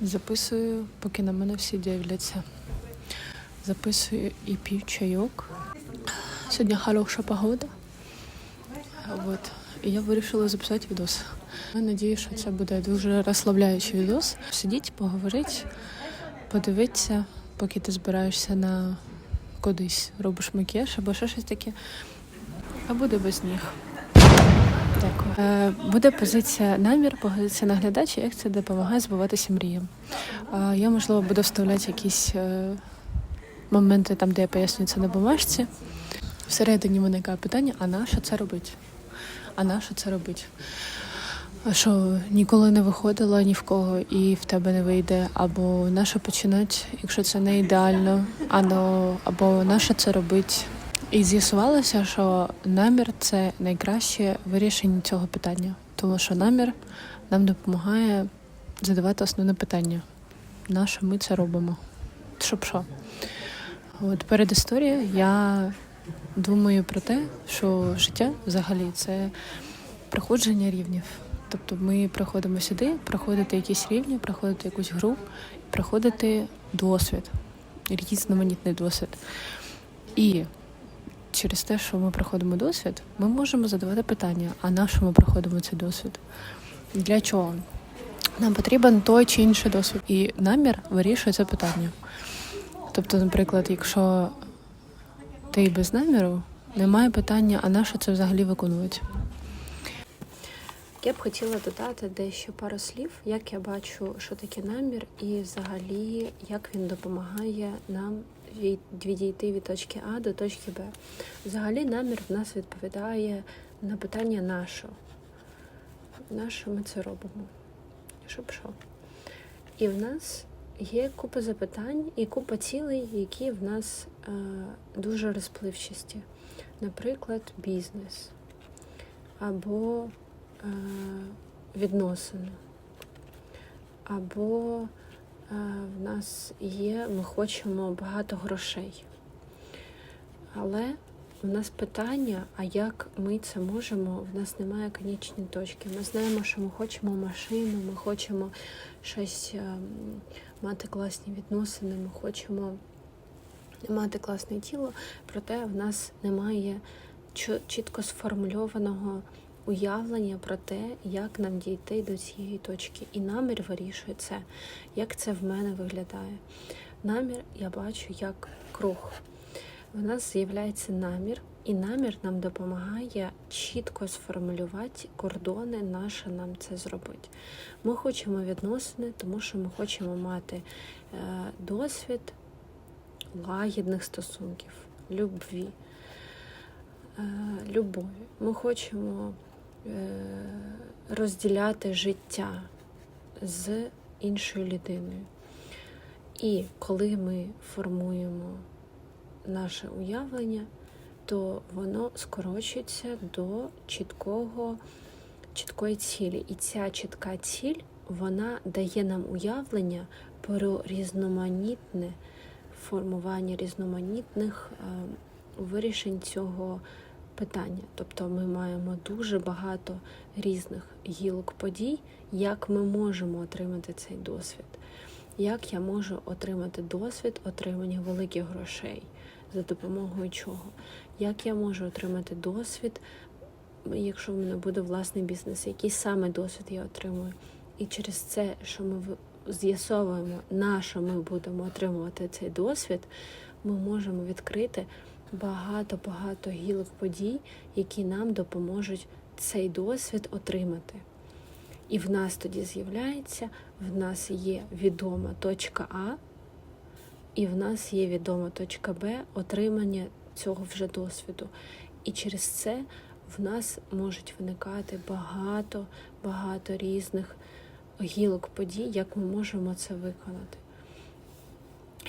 Записую, поки на мене всі дивляться. Записую і п'ю чайок. Сьогодні хороша погода. От. І я вирішила записати відос. Я надію, що це буде дуже розслабляючий відос. Сидіть, поговорити, подивитися, поки ти збираєшся на кудись, робиш макіяж або ще щось таке. А буде без ніг. Дякую. Е, буде позиція намір, позиція наглядача, як це допомагає збуватися мріям. Е, я, можливо, буду вставляти якісь е, моменти там, де я пояснюю це на бумажці. Всередині виникає питання: а на що це робить? А на що це робить? Що ніколи не виходила ні в кого і в тебе не вийде, або на що починати, якщо це не ідеально, або, або на що це робить. І з'ясувалося, що намір це найкраще вирішення цього питання, тому що намір нам допомагає задавати основне питання: на що ми це робимо? Щоб що? От перед історією я думаю про те, що життя взагалі це проходження рівнів. Тобто ми приходимо сюди, проходити якісь рівні, проходити якусь гру, проходити досвід, різноманітний досвід. І через те, що ми проходимо досвід, ми можемо задавати питання: а на що ми проходимо цей досвід? Для чого? Нам потрібен той чи інший досвід. І намір вирішує це питання. Тобто, наприклад, якщо ти без наміру, немає питання, а на що це взагалі виконувати? Я б хотіла додати дещо пару слів, як я бачу, що таке намір, і взагалі як він допомагає нам відійти від точки А до точки Б. Взагалі намір в нас відповідає на питання на що? На що ми це робимо? Щоб що? І в нас є купа запитань і купа цілей, які в нас е, дуже розпливчасті. Наприклад, бізнес або е, відносини, або в нас є, ми хочемо багато грошей. Але у нас питання, а як ми це можемо? В нас немає конічної точки. Ми знаємо, що ми хочемо машину, ми хочемо щось е, мати класні відносини, ми хочемо мати класне тіло, проте в нас немає чітко сформульованого уявлення про те, як нам дійти до цієї точки. І намір вирішує це, як це в мене виглядає. Намір я бачу як круг. В нас з'являється намір, і намір нам допомагає чітко сформулювати кордони, наше нам це зробити. Ми хочемо відносини, тому що ми хочемо мати е, досвід лагідних стосунків, любві, е, любові. Ми хочемо розділяти життя з іншою людиною. І коли ми формуємо наше уявлення, то воно скорочується до чіткого, чіткої цілі. І ця чітка ціль вона дає нам уявлення про різноманітне формування різноманітних е, вирішень цього питання. Тобто ми маємо дуже багато різних гілок подій, як ми можемо отримати цей досвід. Як я можу отримати досвід отримання великих грошей? За допомогою чого? Як я можу отримати досвід, якщо в мене буде власний бізнес? Який саме досвід я отримую? І через це, що ми з'ясовуємо, на що ми будемо отримувати цей досвід, ми можемо відкрити багато-багато гілок подій, які нам допоможуть цей досвід отримати. І в нас тоді з'являється, в нас є відома точка А, і в нас є відома точка Б отримання цього вже досвіду. І через це в нас можуть виникати багато, багато різних гілок подій, як ми можемо це виконати.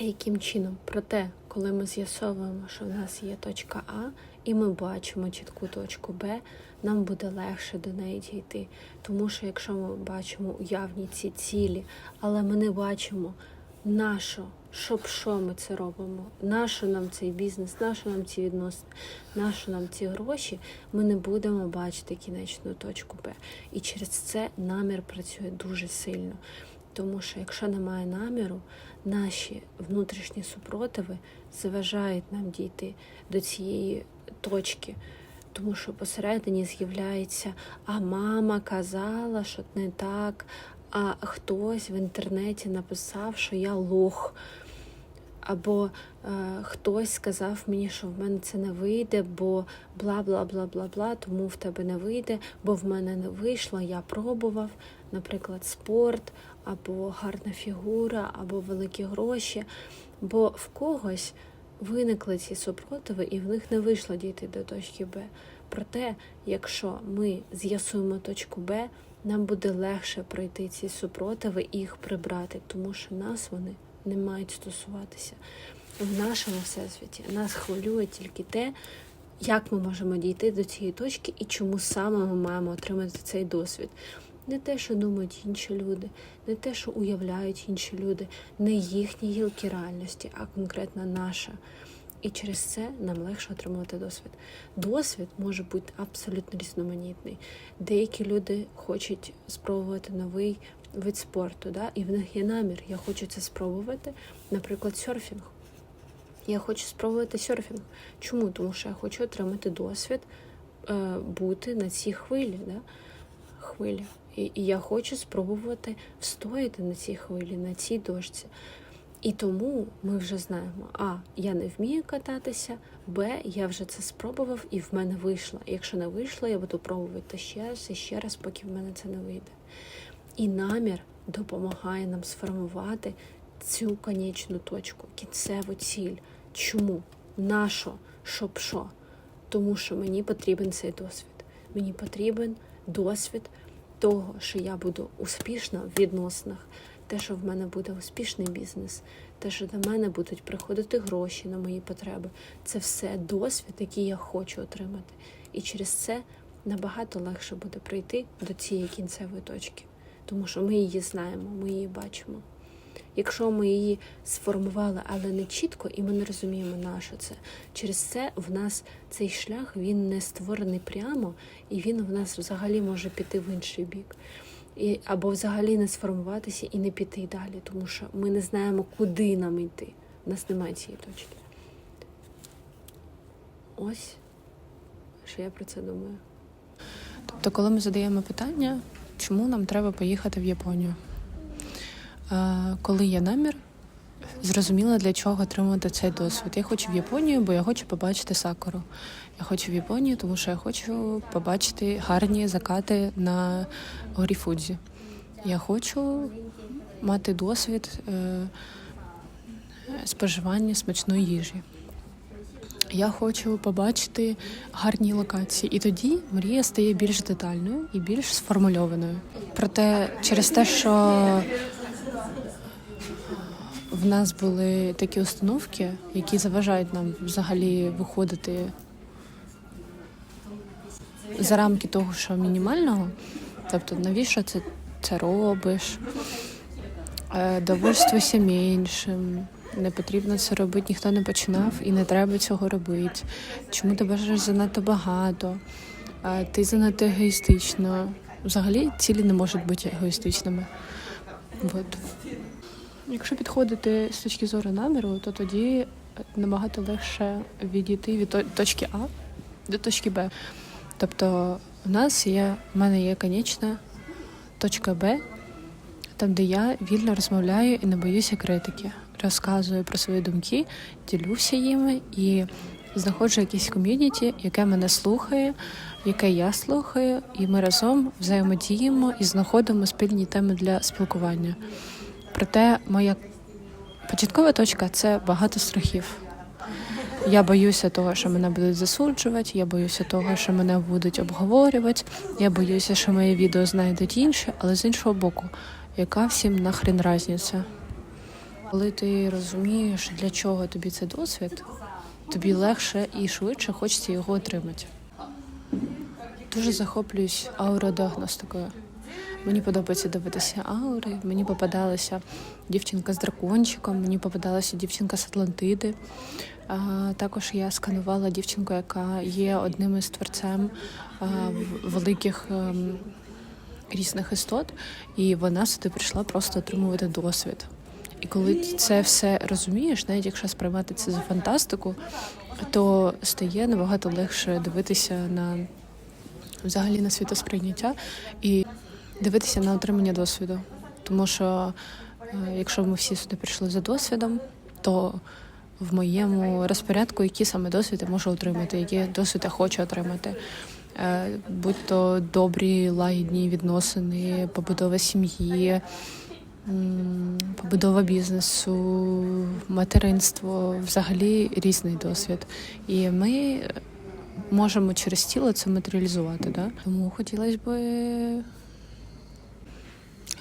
Яким чином? Проте, коли ми з'ясовуємо, що в нас є точка А, і ми бачимо чітку точку Б, нам буде легше до неї дійти. Тому що якщо ми бачимо уявні ці цілі, але ми не бачимо, на що щоб що ми це робимо, нащо нам цей бізнес, нащо нам ці відносини, нащо нам ці гроші, ми не будемо бачити кінечну точку Б. І через це намір працює дуже сильно. Тому що якщо немає наміру, наші внутрішні супротиви заважають нам дійти до цієї точки. Тому що посередині з'являється, а мама казала, що не так, а хтось в інтернеті написав, що я лох. Або е, хтось сказав мені, що в мене це не вийде, бо бла бла бла бла бла, тому в тебе не вийде, бо в мене не вийшло, я пробував, наприклад, спорт, або гарна фігура, або великі гроші. Бо в когось виникли ці супротиви, і в них не вийшло дійти до точки Б. Проте, якщо ми з'ясуємо точку Б, нам буде легше пройти ці супротиви і їх прибрати, тому що нас вони не мають стосуватися. В нашому всесвіті нас хвилює тільки те, як ми можемо дійти до цієї точки і чому саме ми маємо отримати цей досвід. Не те, що думають інші люди, не те, що уявляють інші люди, не їхні гілки реальності, а конкретно наша. І через це нам легше отримувати досвід. Досвід може бути абсолютно різноманітний. Деякі люди хочуть спробувати новий вид спорту, да? і в них є намір. Я хочу це спробувати, наприклад, серфінг. Я хочу спробувати серфінг. Чому? Тому що я хочу отримати досвід е, бути на цій хвилі. Да? Хвилі. І, і я хочу спробувати встояти на цій хвилі, на цій дошці. І тому ми вже знаємо: а я не вмію кататися, б, я вже це спробував і в мене вийшло. Якщо не вийшло, я буду пробувати ще раз і ще раз, поки в мене це не вийде. І намір допомагає нам сформувати цю конечну точку, кінцеву ціль. Чому? Нащо? Щоб що? Тому що мені потрібен цей досвід. Мені потрібен досвід того, що я буду успішна в відносинах, те, що в мене буде успішний бізнес, те, що до мене будуть приходити гроші на мої потреби. Це все досвід, який я хочу отримати. І через це набагато легше буде прийти до цієї кінцевої точки, тому що ми її знаємо, ми її бачимо. Якщо ми її сформували, але не чітко, і ми не розуміємо, на що це. Через це в нас цей шлях він не створений прямо, і він в нас взагалі може піти в інший бік. І, Або взагалі не сформуватися і не піти далі, тому що ми не знаємо, куди нам йти. У нас немає цієї точки. Ось що я про це думаю. Тобто, коли ми задаємо питання, чому нам треба поїхати в Японію? Е, Коли є намір, зрозуміло для чого отримувати цей досвід. Я хочу в Японію, бо я хочу побачити сакуру. Я хочу в Японію, тому що я хочу побачити гарні закати на горі Фудзі. Я хочу мати досвід е, споживання смачної їжі. Я хочу побачити гарні локації, і тоді мрія стає більш детальною і більш сформульованою. Проте через те, що в нас були такі установки, які заважають нам взагалі виходити за рамки того, що мінімального. Тобто, навіщо це, це робиш? Е, Довольствуйся меншим. Не потрібно це робити, ніхто не починав і не треба цього робити. Чому ти бажаєш занадто багато? Ти занадто егоїстично. Взагалі цілі не можуть бути егоїстичними. От. Якщо підходити з точки зору наміру, то тоді набагато легше відійти від точки А до точки Б. Тобто, у нас є, в мене є конечна точка Б, там, де я вільно розмовляю і не боюся критики, розказую про свої думки, ділюся їми і знаходжу якесь ком'юніті, яке мене слухає, яке я слухаю, і ми разом взаємодіємо і знаходимо спільні теми для спілкування. Проте моя початкова точка це багато страхів. Я боюся того, що мене будуть засуджувати, я боюся того, що мене будуть обговорювати, я боюся, що моє відео знайдуть інші, але з іншого боку, яка всім нахрен разниця? Коли ти розумієш, для чого тобі цей досвід, тобі легше і швидше хочеться його отримати. Дуже захоплююсь ауродіагностикою. Мені подобається дивитися аури. Мені попадалася дівчинка з дракончиком, мені попадалася дівчинка з Атлантиди. А, також я сканувала дівчинку, яка є одним із творцем а, великих. ем, Різних істот, і вона сюди прийшла просто отримувати досвід. І коли це все розумієш, навіть якщо сприймати це за фантастику, то стає набагато легше дивитися на взагалі на світосприйняття і дивитися на отримання досвіду. Тому що е, якщо ми всі сюди прийшли за досвідом, то в моєму розпорядку, які саме досвід я можу отримати, які досвід я хочу отримати. Е, Будь то добрі лагідні відносини, побудова сім'ї, побудова бізнесу, материнство взагалі різний досвід. І ми можемо через тіло це матеріалізувати. Да? Тому хотілося б,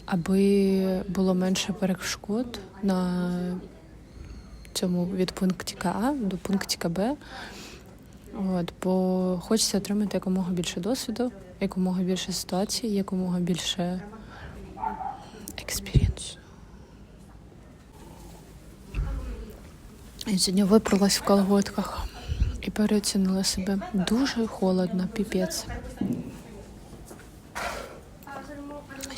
аби було менше перешкод на цьому від пунктика А до пунктика Б. От, бо хочеться отримати якомога більше досвіду, якомога більше ситуацій, якомога більше експірієнсу. Я сьогодні випралась в колготках і переоцінила себе. Дуже холодно, піпець.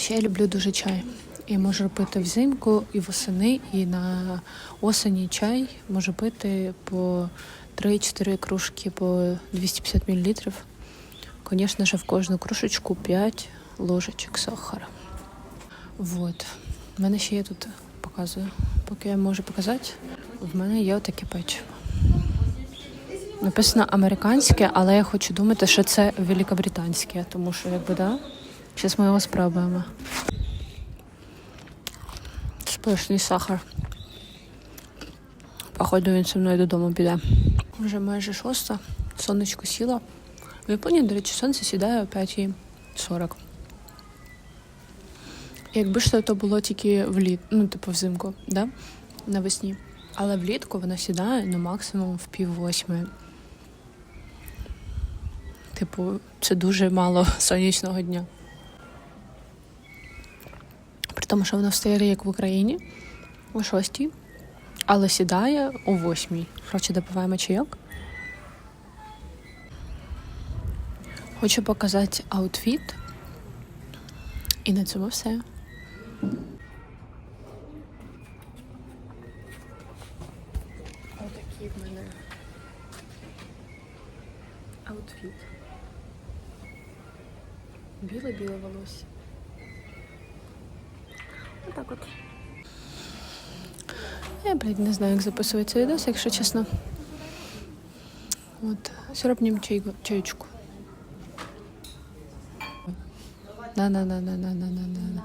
Ще я люблю дуже чай. Я можу пити взимку і восени, і на осені чай можу пити по 3-4 кружки по 250 мл. Звісно ж, в кожну кружечку 5 ложечок сахара. Вот. У мене ще є тут, показую. Поки я можу показати, в мене є отаке печиво. Написано американське, але я хочу думати, що це великобританське, тому що якби да. Зараз ми його спробуємо. Сплошний сахар. Походу, він зі мною додому піде. Вже майже шоста. Сонечко сіло. В Японії, до речі, сонце сідає о 5.40. Якби ж то було тільки вліт, ну, типу, взимку, да? навесні. Але влітку вона сідає ну, максимум в пів восьми. Типу, це дуже мало сонячного дня. При тому, що вона встає як в Україні о шостій, але сідає о восьмій. Коротше, допиваємо чайок. Хочу показати аутфіт. І на цьому все. Отакий в мене аутфіт. Біле-біле волосся. Отак от. Я, блядь, не знаю, як записується відос, якщо чесно. От, сиропнім чайку, чаючку. На-на-на-на-на-на-на-на.